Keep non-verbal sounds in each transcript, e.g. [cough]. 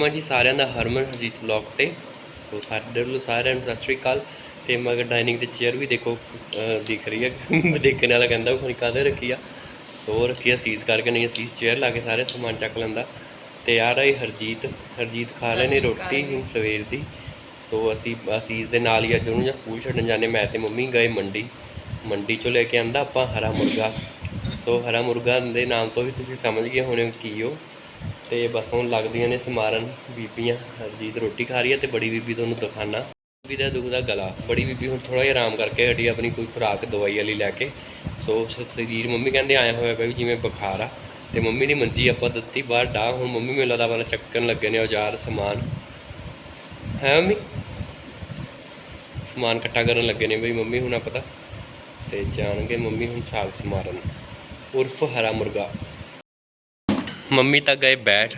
ਮੈਂ ਜੀ ਸਾਰਿਆਂ ਦਾ ਹਰਮਨ ਹਰਜੀਤ ਵਲੌਗ ਤੇ। ਸੋ ਸਾਡੇ ਵੱਲੋਂ ਸਾਰਿਆਂ ਨੂੰ ਸਤਿ ਸ਼੍ਰੀ ਅਕਾਲ। ਤੇ ਮਗਰ ਡਾਈਨਿੰਗ ਤੇ ਚੇਅਰ ਵੀ ਦੇਖੋ ਅਹ ਦਿਖ ਰਹੀ ਹੈ। [laughs] ਦੇਖਣ ਵਾਲਾ ਕਹਿੰਦਾ ਖਣੀ ਕਾਹਦੇ ਰੱਖੀ ਆ। ਸੋ ਰੱਖੀ ਆ ਸੀਜ਼ ਕਰਕੇ ਨਹੀਂ ਸੀਜ਼ ਚੇਅਰ ਲਾ ਕੇ ਸਾਰੇ ਸਮਾਨ ਚੱਕ ਲੈਂਦਾ। ਤੇ ਆ ਰਹੀ ਹਰਜੀਤ। ਹਰਜੀਤ ਖਾ ਰਹੇ ਨੇ ਰੋਟੀ। ਹੁਣ ਸਵੇਰ ਦੀ। ਸੋ ਅਸੀਂ ਅਸੀਸ ਦੇ ਨਾਲ ਹੀ ਅੱਜ ਉਹਨੂੰ ਜਾਂ ਸਕੂਲ ਛੱਡਣ ਜਾਂਦੇ। ਮੈਂ ਤੇ ਮੰਮੀ ਗਏ ਮੰਡੀ। ਮੰਡੀ ਚੋਂ ਲੈ ਕੇ ਆਂਦਾ ਆਪਾਂ ਹਰਾ ਮੁਰਗਾ। ਸੋ ਹਰਾ ਮੁਰਗਾ ਦੇ ਨਾਮ ਤੋਂ ਵੀ ਤੁਸੀਂ ਸਮਝ ਗਏ ਹੋਣੇ ਹੋ ਕੀ ਉਹ। ਤੇ ਬਸ ਹੁਣ ਲੱਗਦੀਆਂ ਨੇ ਸਮਾਰਨ ਬੀਬੀਆਂ। ਹਰਜੀਤ ਰੋਟੀ ਖਾ ਰਹੀ ਹੈ ਤੇ ਬੜੀ ਬੀਬੀ ਤੁਹਾਨੂੰ ਦਿਖਾਣਾ ਬੀਬੀ ਦਾ ਦੁਖਦਾ ਗਲਾ। ਬੜੀ ਬੀਬੀ ਹੁਣ ਥੋੜਾ ਜਿਹਾ ਆਰਾਮ ਕਰਕੇ ਹਟੀ ਆਪਣੀ ਕੋਈ ਖੁਰਾਕ ਦਵਾਈ ਵਾਲੀ ਲੈ ਕੇ। ਸੋ ਸ- ਸਰੀਰ ਮੰਮੀ ਕਹਿੰਦੇ ਆਇਆ ਹੋਇਆ ਪਿਆ ਵੀ ਜਿਵੇਂ ਬੁਖਾਰ ਆ। ਤੇ ਮੰਮੀ ਦੀ ਮੰਜੀ ਆਪਾਂ ਦਿੱਤੀ ਬਾਹਰ ਡਾ। ਹੁਣ ਮੰਮੀ ਮੈਨੂੰ ਲੱਗਦਾ ਵਾਲਾ ਚੱਕਣ ਲੱਗੇ ਨੇ ਔਜ਼ਾਰ ਸਮਾਨ। ਹੈ ਮੰਮੀ? ਸਮਾਨ ਇਕੱਠਾ ਕਰਨ ਲੱਗੇ ਨੇ ਬਈ ਮੰਮੀ ਹੁਣ ਪਤਾ। ਤੇ ਜਾਣਗੇ ਮੰਮੀ ਹੁਣ ਸਾਗ ਸਮਾਰਨ। ਉਰਫ ਹਰਾ ਮੁਰਗਾ। ਮੰਮੀ ਤਾਂ ਗਏ ਬੈਠ,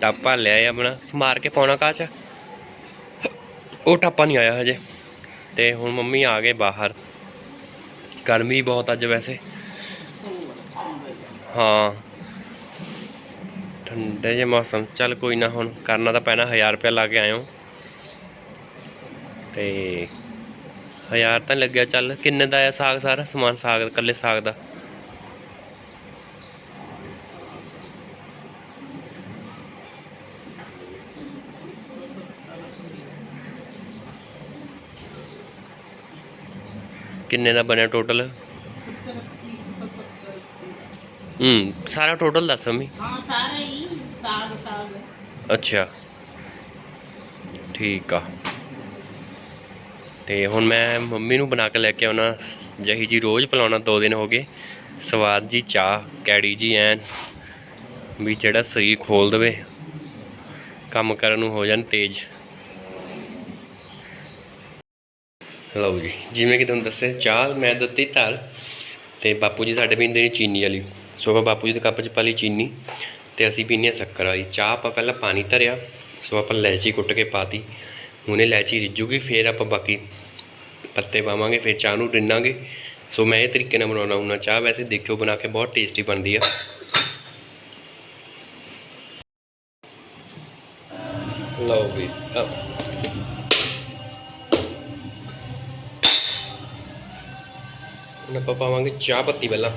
ਟਾਪਾ ਲਿਆ ਆਪਣਾ, ਸਮਾਰ ਕੇ ਪਾਉਣਾ ਕਾਚ ਉਹ ਟਾਪਾ ਨਹੀਂ ਆਇਆ ਹਜੇ। ਤੇ ਹੁਣ ਮੰਮੀ ਆ ਗਏ ਬਾਹਰ। ਗਰਮੀ ਬਹੁਤ ਅੱਜ ਵੈਸੇ। ਹਾਂ। ਠੰਡੇ ਜੇ ਮੌਸਮ, ਚੱਲ ਕੋਈ ਨਾ, ਹੁਣ ਕਰਨਾ ਤਾਂ ਪੈਣਾ 1000 ਰੁਪਏ ਲਾ ਕੇ ਆਇਓ। ਤੇ 1000 ਤਾਂ ਲੱਗਿਆ ਚੱਲ, ਕਿੰਨੇ ਦਾ ਆ ਸਾਗ ਸਾਰਾ? ਸਮਾਨ ਸਾਗ, ਇਕੱਲੇ ਸਾਗ ਦਾ। ਕਿੰਨੇ ਦਾ ਬਣਿਆ ਟੋਟਲ ਸੱਤਰ ਅੱਸੀ ਇੱਕ ਸੌ ਸੱਤਰ ਅੱਸੀ ਹੂੰ ਸਾਰਾ ਟੋਟਲ ਦੱਸ ਮੰਮੀ। ਹਾਂ ਸਾਰਾ ਹੀ ਸਾਗ ਸਾਗ ਅੱਛਾ। ਠੀਕ ਆ। ਤੇ ਹੁਣ ਮੈਂ ਮੰਮੀ ਨੂੰ ਬਣਾ ਕੇ ਲੈ ਕੇ ਆਉਣਾ। ਜਹੀ ਜੀ ਰੋਜ਼ ਪਿਲਾਉਣਾ ਦੋ ਦਿਨ ਹੋ ਗਏ। ਸਵਾਦ ਜੀ ਚਾਹ ਕੈੜੀ ਜੀ ਐਨ। ਵੀ ਜਿਹੜਾ ਸਰੀਰ ਖੋਲ ਦੇਵੇ। ਕੰਮ ਕਰਨ ਨੂੰ ਹੋ ਜਾਣ ਤੇਜ਼। ਲਓ ਜੀ, ਜਿਵੇਂ ਕਿ ਤੁਹਾਨੂੰ ਦੱਸਿਆ ਚਾਹ ਮੈਂ ਦਿੱਤੀ ਧਾਲ ਤੇ ਬਾਪੂ ਜੀ ਸਾਡੇ ਪੀਂਦੇ ਨੇ ਚੀਨੀ ਵਾਲੀ। ਸੋ ਆਪਾਂ ਬਾਪੂ ਜੀ ਦੇ ਕੱਪ 'ਚ ਪਾ ਲਈ ਚੀਨੀ ਤੇ ਅਸੀਂ ਪੀਂਦੇ ਹਾਂ ਸ਼ੱਕਰ ਵਾਲੀ। ਚਾਹ ਆਪਾਂ ਪਹਿਲਾਂ ਪਾਣੀ ਧਰਿਆ, ਸੋ ਆਪਾਂ ਇਲਾਇਚੀ ਕੁੱਟ ਕੇ ਪਾਤੀ। ਹੁਣ ਇਲਾਇਚੀ ਰਿੱਝੂਗੀ, ਫਿਰ ਆਪਾਂ ਬਾਕੀ ਪੱਤੇ ਪਾਵਾਂਗੇ, ਫਿਰ ਚਾਹ ਨੂੰ ਰਿੰਨਾਂਗੇ ਸੋ ਮੈਂ ਇਹ ਤਰੀਕੇ ਨਾਲ ਬਣਾਉਣਾ ਹੁੰਦਾ ਚਾਹ, ਵੈਸੇ ਦੇਖਿਓ ਬਣਾ ਕੇ ਬਹੁਤ ਟੇਸਟੀ ਬਣਦੀ ਆ। ਲਓ ਵੀ ਆਪਾਂ ਪਾਵਾਂਗੇ ਚਾਹ ਪੱਤੀ ਪਹਿਲਾਂ।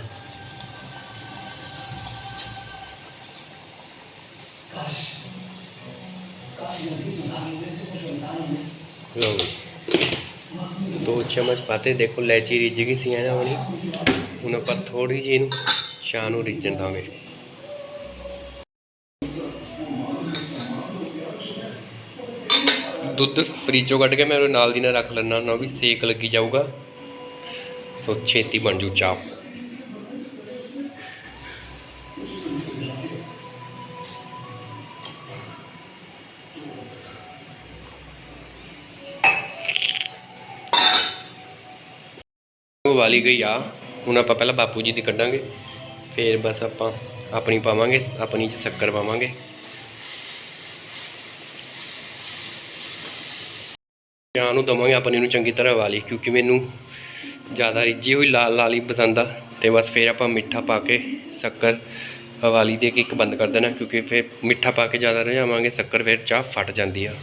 ਲਓ ਦੋ ਚਮਚ ਪਾਤੇ, ਦੇਖੋ ਲੈਚੀ ਰਿੱਝ ਗਈ ਸੀ ਐਨਾ ਬਣੀ ਹੁਣ ਆਪਾਂ ਥੋੜੀ ਜਿਹੀ ਇਹਨੂੰ ਚਾਹ ਨੂੰ ਰਿੱਝਣ ਦਾਂਗੇ। ਦੁੱਧ ਫਰੀਜ਼ੋਂ ਕੱਢ ਕੇ ਮੈਂ ਉਹਦੇ ਨਾਲ ਦੀ ਨਾਲ ਰੱਖ ਲੈਣਾ ਨਾ ਵੀ ਸੇਕ ਲੱਗੀ ਜਾਊਗਾ। ਸੋ ਛੇਤੀ ਬਣ ਜੂ ਚਾਹ। ਵਾਲੀ ਗਈ ਆ। ਹੁਣ ਆਪਾਂ ਪਹਿਲਾਂ ਬਾਪੂ ਜੀ ਦੀ ਕੱਢਾਂਗੇ। ਫਿਰ ਬਸ ਆਪਾਂ ਆਪਣੀ ਪਾਵਾਂਗੇ, ਆਪਣੀ ਚ ਸ਼ੱਕਰ ਪਾਵਾਂਗੇ। ਚਾਹ ਨੂੰ ਦਵਾਂਗੇ ਆਪਣੀ ਨੂੰ ਚੰਗੀ ਤਰ੍ਹਾਂ ਵਾਲੀ ਕਿਉਂਕਿ ਮੈਨੂੰ ਜ਼ਿਆਦਾ ਰਿੱਝੀ ਹੋਈ, ਲਾਲ ਲਾਲ ਹੀ ਪਸੰਦ ਆ। ਤੇ ਬਸ ਫਿਰ ਆਪਾਂ ਮਿੱਠਾ ਪਾ ਕੇ ਸ਼ੱਕਰ ਹਵਾਲੀ ਦੇ ਕੇ ਇੱਕ ਬੰਦ ਕਰ ਦੇਣਾ, ਕਿਉਂਕਿ ਫਿਰ ਮਿੱਠਾ ਪਾ ਕੇ ਜ਼ਿਆਦਾ ਰਝਾਵਾਂਗੇ ਸ਼ੱਕਰ ਫਿਰ ਚਾਹ ਫਟ ਜਾਂਦੀ ਆ।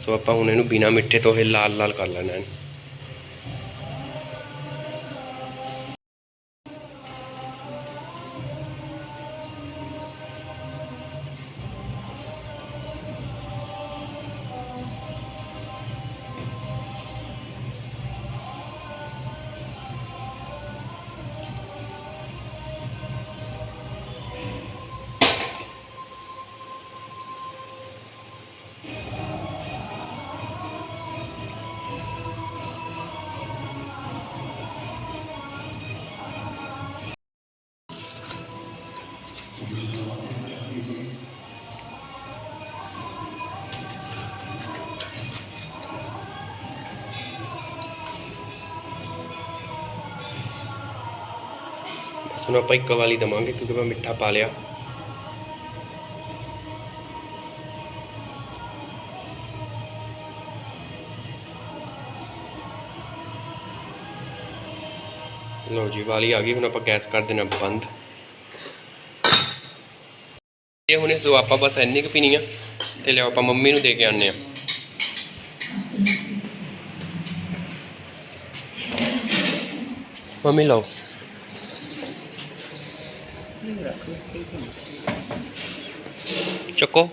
ਸੋ ਆਪਾਂ ਹੁਣ ਇਹਨੂੰ ਬਿਨਾ ਮਿੱਠੇ ਤੋਂ ਇਹ ਲਾਲ ਲਾਲ ਕਰ ਲੈਣਾ ਹੈ ਬਸ ਹੁਣ ਆਪਾਂ ਇੱਕ ਵਾਲੀ ਦਵਾਂਗੇ ਕਿਉਂਕਿ ਮੈਂ ਮਿੱਠਾ ਪਾ ਲਿਆ। ਲਓ ਜੀ, ਵਾਲੀ ਆ ਗਈ, ਹੁਣ ਆਪਾਂ ਗੈਸ ਕਰ ਦੇਣਾ ਬੰਦ। ਇਹ ਹੁਣੇ ਸੋ ਆਪਾਂ ਬਸ ਇੰਨੀ ਕੁ ਪੀਣੀ ਆ, ਤੇ ਲਿਆਓ ਆਪਾਂ ਮੰਮੀ ਨੂੰ ਦੇ ਕੇ ਆਉਂਦੇ ਆ। ਮੰਮੀ ਲਓ। ਚੱਕੋ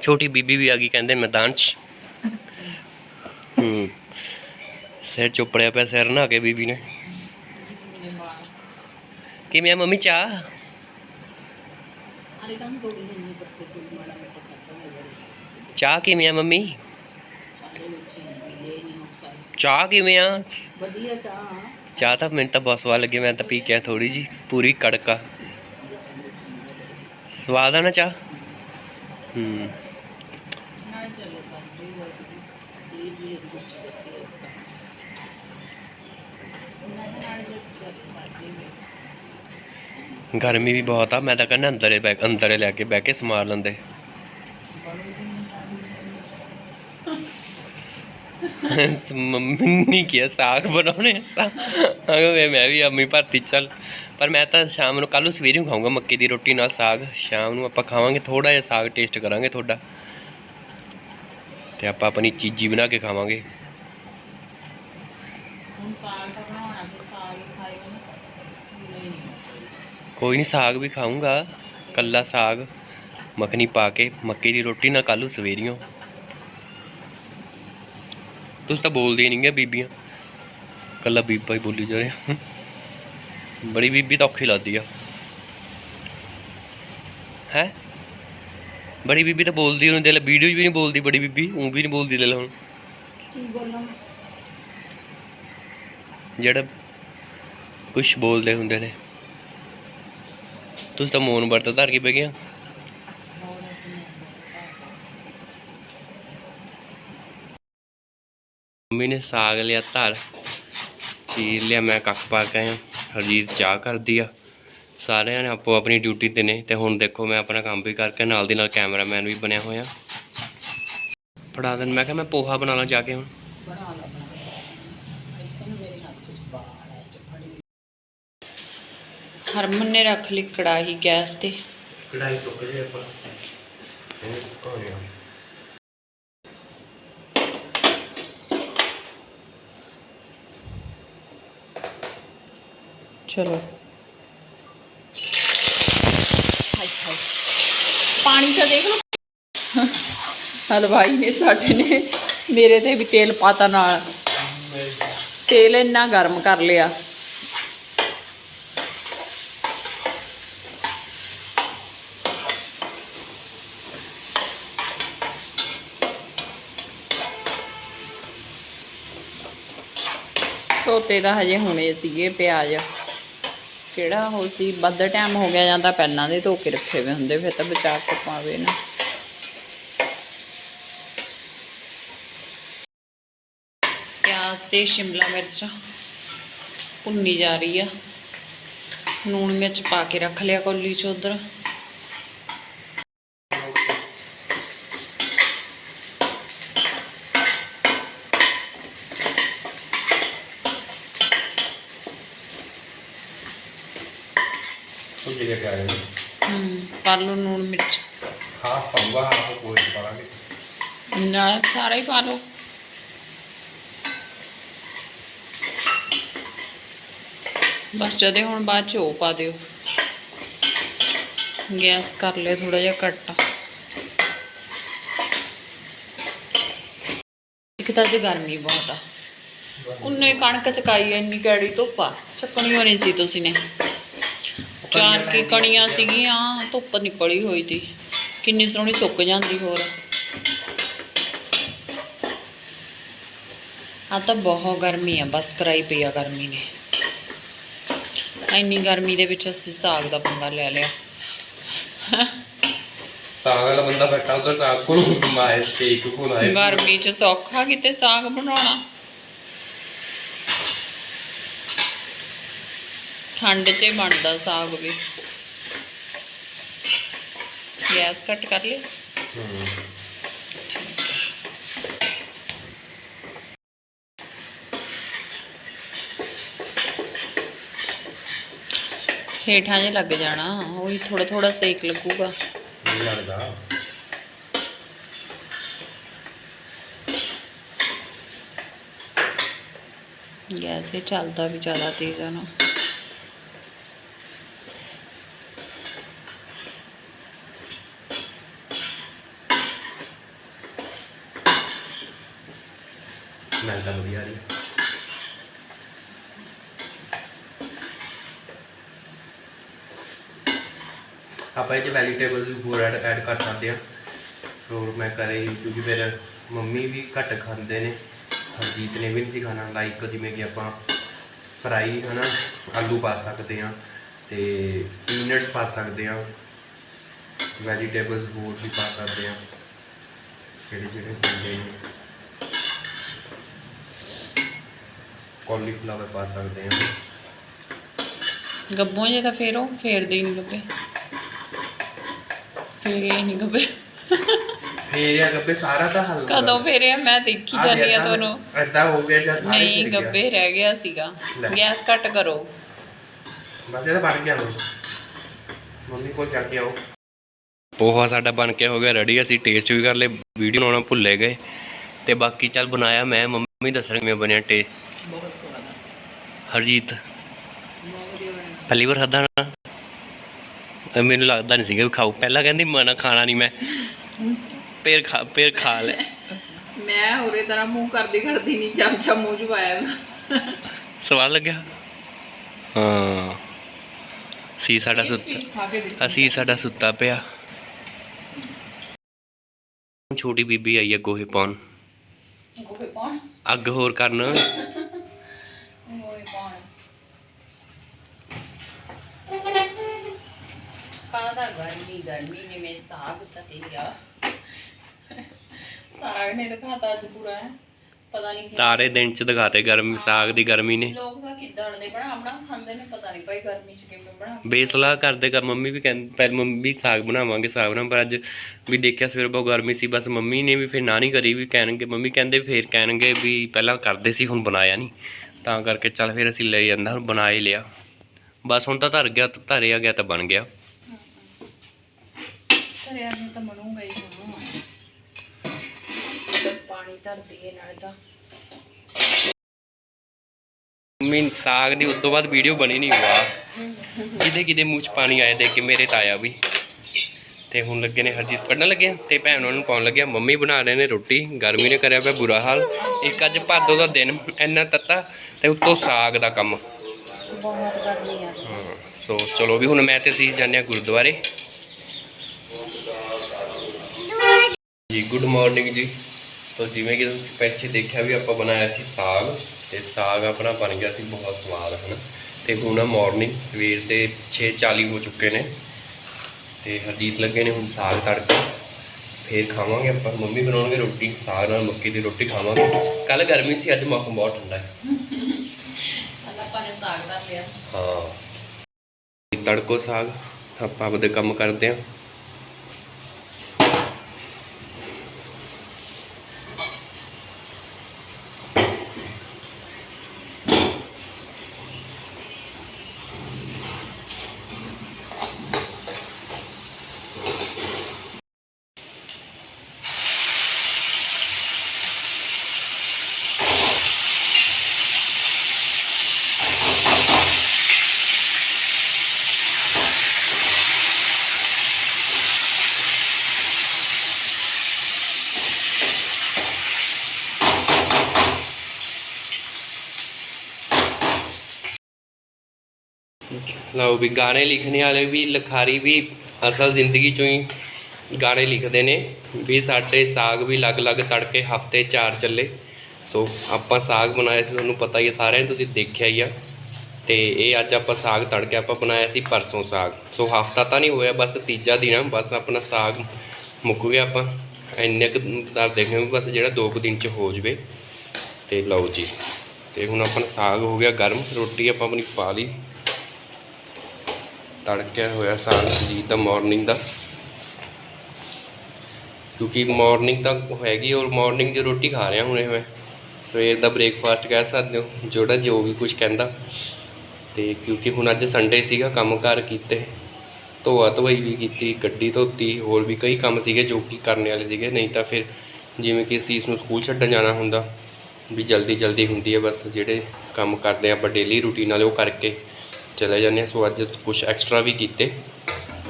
ਛੋਟੀ ਬੀਬੀ ਵੀ ਆ ਗਈ ਕਹਿੰਦੇ ਮੈਦਾਨ 'ਚ ਹੂੰ ਸਿਰ ਚੁੱਪੜਿਆ ਪਿਆ ਸਿਰ ਨਹਾ ਕੇ ਬੀਬੀ ਨੇ ਕਿਵੇਂ ਆ ਮੰਮੀ ਚਾਹ ਚਾਹ ਕਿਵੇਂ ਆ ਮੰਮੀ ਚਾਹ ਕਿਵੇਂ ਆ ਵਧੀਆ ਚਾਹ ਚਾਹ ਤਾਂ ਮੈਨੂੰ ਤਾਂ ਬਹੁਤ ਸਵਾਦ ਲੱਗੀ, ਮੈਂ ਤਾਂ ਪੀ ਕੇ ਆਇਆ ਥੋੜੀ ਜੀ ਪੂਰੀ ਕੜਕਾ ਸਵਾਦ ਆ ਨਾ ਚਾਹ? ਹੂੰ। ਗਰਮੀ ਵੀ ਬਹੁਤ ਆ, ਮੈਂ ਤਾਂ ਕਹਿੰਦਾ ਅੰਦਰੇ ਬੈ ਅੰਦਰੇ ਲੈ ਕੇ ਬਹਿ ਕੇ ਸਮਾਰ ਲੈਂਦੇ। ਮੰਮੀ ਨੇ ਕਿਹਾ ਸਾਗ ਬਣਾਉਣੇ ਸਾਗ। ਅਗੇ ਮੈਂ ਵੀ ਅੰਮੀ ਭਰਤੀ ਚੱਲ। ਪਰ ਮੈਂ ਤਾਂ ਸ਼ਾਮ ਨੂੰ ਕੱਲ ਨੂੰ ਸਵੇਰੇ ਨੂੰ ਖਾਊਂਗਾ ਮੱਕੀ ਦੀ ਰੋਟੀ ਨਾਲ ਸਾਗ। ਸ਼ਾਮ ਨੂੰ ਆਪਾਂ ਖਾਵਾਂਗੇ ਥੋੜਾ ਜਿਹਾ ਸਾਗ ਟੇਸਟ ਕਰਾਂਗੇ ਤੁਹਾਡਾ। ਤੇ ਆਪਾਂ ਆਪਣੀ ਚੀਜ਼ੀ ਬਣਾ ਕੇ ਖਾਵਾਂਗੇ। ਨਾ। ਕੋਈ ਨਹੀਂ ਸਾਗ ਵੀ ਖਾਊਂਗਾ। ਕੱਲਾ ਸਾਗ ਮੱਖਣੀ ਪਾ ਕੇ ਮੱਕੀ ਦੀ ਰੋਟੀ ਨਾਲ ਕੱਲੂ ਸਵੇਰੀਓ। ਤੁਸੀਂ ਤਾਂ ਬੋਲਦੇ ਨਹੀਂ ਗੇ ਬੀਬੀਆਂ। ਕੱਲਾ ਬੀਬਾ ਹੀ ਬੋਲੀ ਜਾ ਰਿਹਾ। ਬੜੀ ਬੀਬੀ ਤਾਂ ਔਖੀ ਲੱਗਦੀ ਆ। ਹੈ? ਬੜੀ ਬੀਬੀ ਤਾਂ ਬੋਲਦੀ ਉਹਨੂੰ ਦਿਲ ਵੀਡੀਓ ਵੀ ਨਹੀਂ ਬੋਲਦੀ ਬੜੀ ਬੀਬੀ ਉਹ ਵੀ ਨਹੀਂ ਬੋਲਦੀ ਦਿਲ ਹੁਣ। ਕੀ ਬੋਲਾਂ? ਜਿਹੜਾ ਕੁਝ ਬੋਲਦੇ ਹੁੰਦੇ ਨੇ। ਤੁਸੀਂ ਤਾਂ ਮੋਨ ਵਰਤ ਧਰ ਕੇ ਬਹਿ ਗਏ ਆ ਹੋਰ ਅਸੀਂ ਮੰਮੀ ਨੇ ਸਾਗ ਲਿਆ ਧਰ ਚੀਰ ਲਿਆ ਮੈਂ ਕੱਖ ਪਾ ਕੇ ਆਇਆ। ਹਰਜੀਤ ਚਾਹ ਕਰਦੀ ਆ। ਸਾਰਿਆਂ ਨੇ ਆਪੋ ਆਪਣੀ ਡਿਊਟੀ ਤੇ ਨੇ ਤੇ ਹੁਣ ਦੇਖੋ ਮੈਂ ਆਪਣਾ ਕੰਮ ਵੀ ਕਰਕੇ ਨਾਲ ਦੀ ਨਾਲ ਕੈਮਰਾਮੈਨ ਵੀ ਬਣਿਆ ਹੋਇਆ। ਫੜਾ ਦੇਣ ਮੈਂ ਕਿਹਾ ਮੈਂ ਪੋਹਾ ਬਣਾ ਲਾਂ ਜਾ ਕੇ ਹੁਣ। ਹੈ ਹਰਮਨ ਨੇ ਰੱਖ ਲਈ ਕੜਾਹੀ ਗੈਸ ਤੇ। ਕੜਾਈ ਸੁੱਕ ਜੇ ਆਪਾਂ। ਚਲੋ ਹਾਈ ਹਾਈ ਪਾਣੀ ਤਾਂ ਦੇਖ ਲਓ। ਹਲਵਾਈ ਨੇ, ਸਾਡੇ ਨੇ, ਮੇਰੇ ਤੇ ਵੀ ਤੇਲ ਪਾਤਾ ਨਾਲ। ਤੇਲ ਇੰਨਾ ਗਰਮ ਕਰ ਲਿਆ। ਧੋਤੇ ਤਾਂ ਹਜੇ ਹੁਣੇ ਸੀਗੇ ਪਿਆਜ਼। ਕਿਹੜਾ ਉਹ ਸੀ? ਵੱਧ ਟਾਈਮ ਹੋ ਗਿਆ ਜਾਂਦਾ ਪਹਿਲਾਂ ਦੇ ਧੋ ਕੇ ਰੱਖੇ ਹੋਏ ਹੁੰਦੇ, ਫਿਰ ਤਾਂ ਬਚਾ ਕੇ ਪਾਵੇ ਨਾ। ਪਿਆਜ਼ ਤੇ ਸ਼ਿਮਲਾ ਮਿਰਚ ਭੁੰਨੀ ਜਾ ਰਹੀ ਆ। ਨੂਣ ਮਿਰਚ ਪਾ ਕੇ ਰੱਖ ਲਿਆ ਕੋਲੀ ਚ ਉਧਰ। ਕੁਝ ਜਗ੍ਹਾ ਤੇ ਆ ਜਾਣਾ ਹੂੰ ਪਾ ਲਓ ਨੂਣ ਮਿਰਚ। ਹਾਫ ਪਾਉਂਗਾ ਹਾਫ ਕੋਈ ਪਾਵਾਂਗੇ ਨਾਲ ਸਾਰਾ ਹੀ ਪਾ ਲਓ। ਬਸ ਜਦੇ ਹੁਣ ਬਾਅਦ ਚ ਉਹ ਪਾ ਦਿਓ। ਗੈਸ ਕਰ ਲਿਆ ਥੋੜਾ ਜਿਹਾ ਘੱਟ। ਇੱਕ ਤਾਂ ਅੱਜ ਗਰਮੀ ਬਹੁਤ ਆ। ਉਹਨੇ ਕਣਕ ਚਕਾਈ ਐ ਇੰਨੀ ਕੈੜੀ ਧੁੱਪਾ ਚੱਕਣੀ ਹੋਣੀ ਸੀ ਤੁਸੀਂ ਨੇ। ਚਾਰ ਕੀ ਕਣੀਆਂ ਸੀਗੀਆਂ ਧੁੱਪ ਨਿਕਲੀ ਹੋਈ ਸੀ। ਕਿੰਨੀ ਸੋਹਣੀ ਸੁੱਕ ਜਾਂਦੀ ਹੋਰ। ਆ ਤਾਂ ਬਹੁਤ ਗਰਮੀ ਆ ਬਸ ਕਰਾਈ ਪਈ ਆ ਗਰਮੀ ਨੇ। ਇੰਨੀ ਗਰਮੀ ਦੇ ਵਿੱਚ ਅਸੀਂ ਸਾਗ ਦਾ ਪੰਗਾ ਲੈ ਲਿਆ। ਸਾਗ ਵਾਲਾ ਬੰਦਾ ਬੈਠਾ ਉਧਰ ਸਾਗ ਕੋਲ ਮਾਏ ਸੇਕ ਕੋਲ ਆਏ ਗਰਮੀ 'ਚ ਸੌਖਾ ਕਿਤੇ ਸਾਗ ਬਣਾਉਣਾ। ਠੰਡ 'ਚ ਬਣਦਾ ਸਾਗ ਵੀ। ਗੈਸ ਕੱਟ ਕਰ ਲਈ। ਹੇਠਾਂ ਜੇ ਲੱਗ ਜਾਣਾ ਉਹੀ ਥੋੜਾ ਥੋੜਾ ਸੇਕ ਲੱਗੂਗਾ। ਲੱਗਦਾ। ਗੈਸ ਇਹ ਚੱਲਦਾ ਵੀ ਜ਼ਿਆਦਾ ਤੇਜ਼ ਆ ਨਾ ਸਮੈਲ ਤਾਂ ਵਧੀਆ ਆ ਰਹੀ ਹੈ ਆਪਾਂ ਇਹ ਚ ਵੈਜੀਟੇਬਲਸ ਵੀ ਹੋਰ ਐਡ ਐਡ ਕਰ ਸਕਦੇ ਆ ਹੋਰ ਮੈਂ ਕਰੇ ਕਿਉਂਕਿ ਫਿਰ ਮੰਮੀ ਵੀ ਘੱਟ ਖਾਂਦੇ ਨੇ। ਹਰਜੀਤ ਨੇ ਵੀ ਨਹੀਂ ਸੀ ਖਾਣਾ ਲਾਈਕ ਜਿਵੇਂ ਕਿ ਆਪਾਂ ਫਰਾਈ ਹਨਾ, ਆਲੂ ਪਾ ਸਕਦੇ ਆ ਤੇ ਪੀਨਟਸ ਪਾ ਸਕਦੇ ਆ ਵੈਜੀਟੇਬਲਸ ਹੋਰ ਵੀ ਪਾ ਸਕਦੇ ਆ ਜਿਹੜੇ ਜਿਹੜੇ ਹੁੰਦੇ ਨੇ। ਕਾਲੀਫਲਾਵਰ ਪਾ ਸਕਦੇ ਆ ਗੱਬੋਂ ਜੇ ਤਾਂ ਫੇਰੋ ਫੇਰਦੇ ਹੀ ਨਹੀਂ ਗੱਬੇ। ਫੇਰੇ ਹੀ ਨਹੀਂ ਗੱਬੇ। ਫੇਰ ਆ ਗੱਬੇ ਸਾਰਾ ਤਾਂ ਹੱਲ ਕਦੋਂ ਫੇਰਿਆ? ਮੈਂ ਦੇਖੀ ਜਾਨੀ ਆ ਤੁਹਾਨੂੰ। ਐਦਾਂ ਹੋ ਗਿਆ ਜਾਂ ਸਾਰੇ ਨਹੀਂ। ਗੱਬੇ ਰਹਿ ਗਿਆ ਸੀਗਾ। ਗੈਸ ਘੱਟ ਕਰੋ। ਬਸ ਇਹਦਾ ਬਣ ਗਿਆ ਮੰਮੀ ਕੋਲ ਜਾ ਕੇ ਆਓ। ਪੋਹਾ ਸਾਡਾ ਬਣ ਕੇ ਹੋ ਗਿਆ ਰੈਡੀ ਅਸੀਂ ਟੇਸਟ ਵੀ ਕਰ ਲਏ ਵੀਡੀਓ ਬਣਾਉਣਾ ਭੁੱਲੇ ਗਏ। ਤੇ ਬਾਕੀ ਚੱਲ ਬਣਾਇਆ ਮੈਂ ਮੰਮੀ ਦੱਸਣ ਕਿਵੇਂ ਬਣਿਆ ਟੇ ਬਹੁਤ ਸਵਾਦ ਆ। ਹਰਜੀਤ। ਪਹਿਲੀ ਵਾਰ ਨਾ? ਅਹ ਮੈਨੂੰ ਲੱਗਦਾ ਨਹੀਂ ਸੀਗਾ ਵੀ ਖਾਊ। ਪਹਿਲਾਂ ਕਹਿੰਦੀ ਮਨਾ ਖਾਣਾ ਨਹੀਂ ਮੈਂ। ਫੇਰ ਖਾ ਫੇਰ ਖਾ ਲੈ। ਮੈਂ ਹੋਰੇ ਤਰ੍ਹਾਂ ਮੂੰਹ ਕਰਦੀ ਕਰਦੀ ਨਹੀਂ ਚਮਚਾ ਮੂੰਹ ਚ ਪਾਇਆ ਮੈਂ। ਸਵਾਦ ਲੱਗਿਆ? ਹਾਂ। ਸੀ ਸਾਡਾ ਸੁੱਤਾ ਅਸੀਂ ਸਾਡਾ ਸੁੱਤਾ ਪਿਆ। ਛੋਟੀ ਬੀਬੀ ਆਈ ਹੈ ਗੋਹੇ ਪਾਉਣ। ਗੋਹੇ ਪਾਉਣ? ਅੱਗ ਹੋਰ ਕਰਨ ਗੋਹੇ ਪਾਉਣ ਕਾਦਾ ਗਰਮੀ ਗਰਮੀ ਨੇ ਮੇ ਸਾਗ ਤਤਿਆ ਸਾਗ ਨੇ ਦਿਖਾਤਾ ਅੱਜ ਪੂਰਾ ਹੈ ਪਤਾ ਨਹੀਂ ਤਾਰੇ ਦਿਨ ਚ ਦਿਖਾਤੇ ਗਰਮੀ ਸਾਗ ਦੀ ਗਰਮੀ ਨੇ। ਲੋਕ ਤਾਂ ਕਿੱਦਾਂ ਦੇ ਬਣਾ ਬਣਾ ਖਾਂਦੇ ਨੇ ਪਤਾ ਨਹੀਂ ਭਾਈ ਗਰਮੀ ਚ ਕਿਵੇਂ ਬਣਾ। ਬੇਸਲਾਹ ਕਰਦੇ ਕਰ ਮੰਮੀ ਵੀ ਕਹਿੰਦੀ ਪਹਿਲ ਮੰਮੀ ਵੀ ਸਾਗ ਬਣਾਵਾਂਗੇ ਸਾਗ ਬਣਾ ਪਰ ਅੱਜ ਵੀ ਦੇਖਿਆ ਸਵੇਰ ਬਹੁਤ ਗਰਮੀ ਸੀ ਬਸ ਮੰਮੀ ਨੇ ਵੀ ਫਿਰ ਨਾ ਨਹੀਂ ਕਰੀ ਵੀ ਕਹਿਣਗੇ ਮੰਮੀ ਕਹਿੰਦੇ ਫੇਰ ਕਹਿਣਗੇ ਵੀ ਪਹਿਲਾਂ ਕਰਦੇ ਸੀ ਹੁਣ ਬਣਾਇਆ ਨਹੀਂ ਤਾਂ ਕਰਕੇ ਚੱਲ ਫਿਰ ਅਸੀਂ ਲੈ ਜਾਂਦਾ ਹੁਣ ਬਣਾ ਹੀ ਲਿਆ। ਬਸ ਹੁਣ ਤਾਂ ਧਰ ਗਿਆ ਧਰਿਆ ਗਿਆ ਤਾਂ ਬਣ ਗਿਆ। ਧਰਿਆ ਨਹੀਂ ਤਾਂ ਬਣੂਗਾ ਹੀ ਹੁਣ ਪਾਣੀ ਧਰਦੀ ਹੈ ਨਾਲੇ ਤਾਂ। ਮੰਮੀ ਸਾਗ ਦੀ ਉਸ ਤੋਂ ਬਾਅਦ ਵੀਡੀਓ ਬਣੀ ਨਹੀਂ ਹੁਆ ਕਿਤੇ ਕਿਤੇ ਮੂੰਹ ਚ ਪਾਣੀ ਆਇਆ ਦੇਖ ਕੇ ਮੇਰੇ ਤਾਂ ਆਇਆ ਵੀ। ਤੇ ਹੁਣ ਲੱਗੇ ਨੇ ਹਰਜੀਤ ਪੜਨ ਲੱਗੇ ਤੇ ਭੈਣ ਉਹਨਾਂ ਨੂੰ ਪਾਉਣ ਲੱਗਿਆ ਮੰਮੀ ਬਣਾ ਰਹੇ ਨੇ ਰੋਟੀ ਗਰਮੀ ਨੇ ਕਰਿਆ ਪਿਆ ਬੁਰਾ ਹਾਲ। ਇੱਕ ਅੱਜ ਭਾਦੋ ਦਾ ਦਿਨ ਇੰਨਾ ਤੱਤਾ ਤੇ ਉੱਤੋਂ ਸਾਗ ਦਾ ਕੰਮ। ਬਹੁਤ ਗਰਮੀ ਆ। ਸੋ ਚਲੋ ਵੀ ਹੁਣ ਮੈਂ ਤੇ ਅਸੀਂ ਜਾਂਦੇ ਹਾਂ ਗੁਰਦੁਆਰੇ। ਜੀ ਗੁੱਡ ਮਾਰਨਿੰਗ ਜੀ। ਤੋ ਜਿਵੇਂ ਕਿ ਤੁਸੀਂ ਪਹਿਲੇ ਦੇਖਿਆ ਵੀ ਆਪਾਂ ਬਣਾਇਆ ਸੀ ਸਾਗ ਤੇ ਸਾਗ ਆਪਣਾ ਬਣ ਗਿਆ ਸੀ ਬਹੁਤ ਸਵਾਦ ਹਨ। ਤੇ ਹੁਣ ਮਾਰਨਿੰਗ ਸਵੇਰ ਦੇ 6:40 ਹੋ ਚੁੱਕੇ ਨੇ। ਤੇ ਹਰਜੀਤ ਲੱਗੇ ਨੇ ਹੁਣ ਸਾਗ ਤੜਕਾ। ਫੇਰ ਖਾਵਾਂਗੇ ਆਪਾਂ। ਮੰਮੀ ਬਣਾਉਣਗੇ ਰੋਟੀ ਸਾਗ ਨਾਲ ਮੱਕੀ ਦੀ ਰੋਟੀ ਖਾਵਾਂਗੇ। ਕੱਲ ਗਰਮੀ ਸੀ ਅੱਜ ਮੌਸਮ ਬਹੁਤ ਠੰਡਾ ਹੈ। ਆਪਾਂ ਨੇ ਸਾਗ ਧਰ ਲਿਆ। ਹਾਂ। ਤੜਕੋ ਸਾਗ ਆਪਾਂ ਆਪਦੇ ਕੰਮ ਕਰਦੇ ਆਂ ਲਓ ਵੀ ਗਾਣੇ ਲਿਖਣੇ ਵਾਲੇ ਵੀ, ਲਿਖਾਰੀ ਵੀ ਅਸਲ ਜ਼ਿੰਦਗੀ ਚੋਂ ਹੀ ਗਾਣੇ ਲਿਖਦੇ ਨੇ। ਵੀ ਸਾਡੇ ਸਾਗ ਵੀ ਅਲੱਗ-ਅਲੱਗ ਤੜਕੇ ਹਫ਼ਤੇ ਚਾਰ ਚੱਲੇ। ਸੋ ਆਪਾਂ ਸਾਗ ਬਣਾਇਆ ਸੀ, ਤੁਹਾਨੂੰ ਪਤਾ ਹੀ ਹੈ, ਸਾਰਿਆਂ ਨੇ ਤੁਸੀਂ ਦੇਖਿਆ ਹੀ ਆ। ਤੇ ਇਹ ਅੱਜ ਆਪਾਂ ਸਾਗ ਤੜਕੇ ਆਪਾਂ ਬਣਾਇਆ ਸੀ, ਪਰਸੋਂ ਸਾਗ। ਸੋ ਹਫਤਾ ਤਾਂ ਨਹੀਂ ਹੋਇਆ, ਬਸ ਤੀਜਾ ਦਿਨ ਆ, ਬਸ ਆਪਣਾ ਸਾਗ ਮੁੱਕ ਗਿਆ ਆਪਾਂ। ਇੰਨੇ ਕੁ ਦਰ ਦੇਖੇ ਵੀ ਬਸ ਜਿਹੜਾ ਦੋ ਕੁ ਦਿਨ ਚ ਹੋ ਜਵੇ। ਤੇ ਲਓ ਜੀ, ਤੇ ਹੁਣ ਆਪਣਾ ਸਾਗ ਹੋ ਗਿਆ ਗਰਮ, ਰੋਟੀ ਆਪਾਂ ਆਪਣੀ ਪਾ ਲਈ। ਤੜਕਿਆ ਹੋਇਆ ਸਾਗ ਜੀ ਦਾ ਮਾਰਨਿੰਗ ਦਾ। ਕਿਉਂਕਿ ਮਾਰਨਿੰਗ ਤਾਂ ਹੈਗੀ ਔਰ ਮਾਰਨਿੰਗ ਦੀ ਰੋਟੀ ਖਾ ਰਿਹਾ ਹੁਣੇ ਮੈਂ। ਸਵੇਰ ਦਾ ਬ੍ਰੇਕਫਾਸਟ ਕਹਿ ਸਕਦੇ ਹੋ, ਜਿਹੜਾ ਜੋ ਵੀ ਕੁਝ ਕਹਿੰਦਾ। ਤੇ ਕਿਉਂਕਿ ਹੁਣ ਅੱਜ ਸੰਡੇ ਸੀਗਾ ਕੰਮਕਾਰ ਕੀਤੇ। ਧੋਆ ਧੋਈ ਵੀ ਕੀਤੀ, ਗੱਡੀ ਧੋਤੀ, ਹੋਰ ਵੀ ਕਈ ਕੰਮ ਸੀਗੇ ਜੋ ਕਿ ਕਰਨ ਵਾਲੇ ਸੀਗੇ। ਨਹੀਂ ਤਾਂ ਫਿਰ ਜਿਵੇਂ ਕਿ ਅਸੀਂ ਇਸ ਨੂੰ ਸਕੂਲ ਛੱਡਣ ਜਾਣਾ ਹੁੰਦਾ, ਵੀ ਜਲਦੀ ਜਲਦੀ ਹੁੰਦੀ ਹੈ ਬਸ ਜਿਹੜੇ ਕੰਮ ਕਰਦੇ ਆ ਆਪਾਂ ਡੇਲੀ ਰੂਟੀਨ ਵਾਲੇ ਉਹ ਕਰਕੇ। ਚਲੇ ਜਾਂਦੇ ਹਾਂ ਸੋ ਅੱਜ ਕੁਝ ਐਕਸਟਰਾ ਵੀ ਕੀਤੇ।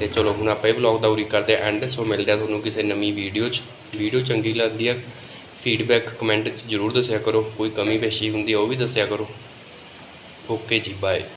ਤੇ ਚਲੋ ਹੁਣ ਆਪਾਂ ਇਹ ਵਲੌਗ ਦਾ ਉਰੀ ਕਰਦੇ ਐਂਡ ਸੋ ਮਿਲਦੇ ਆ ਤੁਹਾਨੂੰ ਕਿਸੇ ਨਵੀਂ ਵੀਡੀਓ 'ਚ। ਵੀਡੀਓ ਚੰਗੀ ਲੱਗਦੀ ਆ ਫੀਡਬੈਕ ਕਮੈਂਟ 'ਚ ਜ਼ਰੂਰ ਦੱਸਿਆ ਕਰੋ। ਕੋਈ ਕਮੀ ਪੇਸ਼ੀ ਹੁੰਦੀ ਆ, ਉਹ ਵੀ ਦੱਸਿਆ ਕਰੋ। ਓਕੇ ਜੀ ਬਾਏ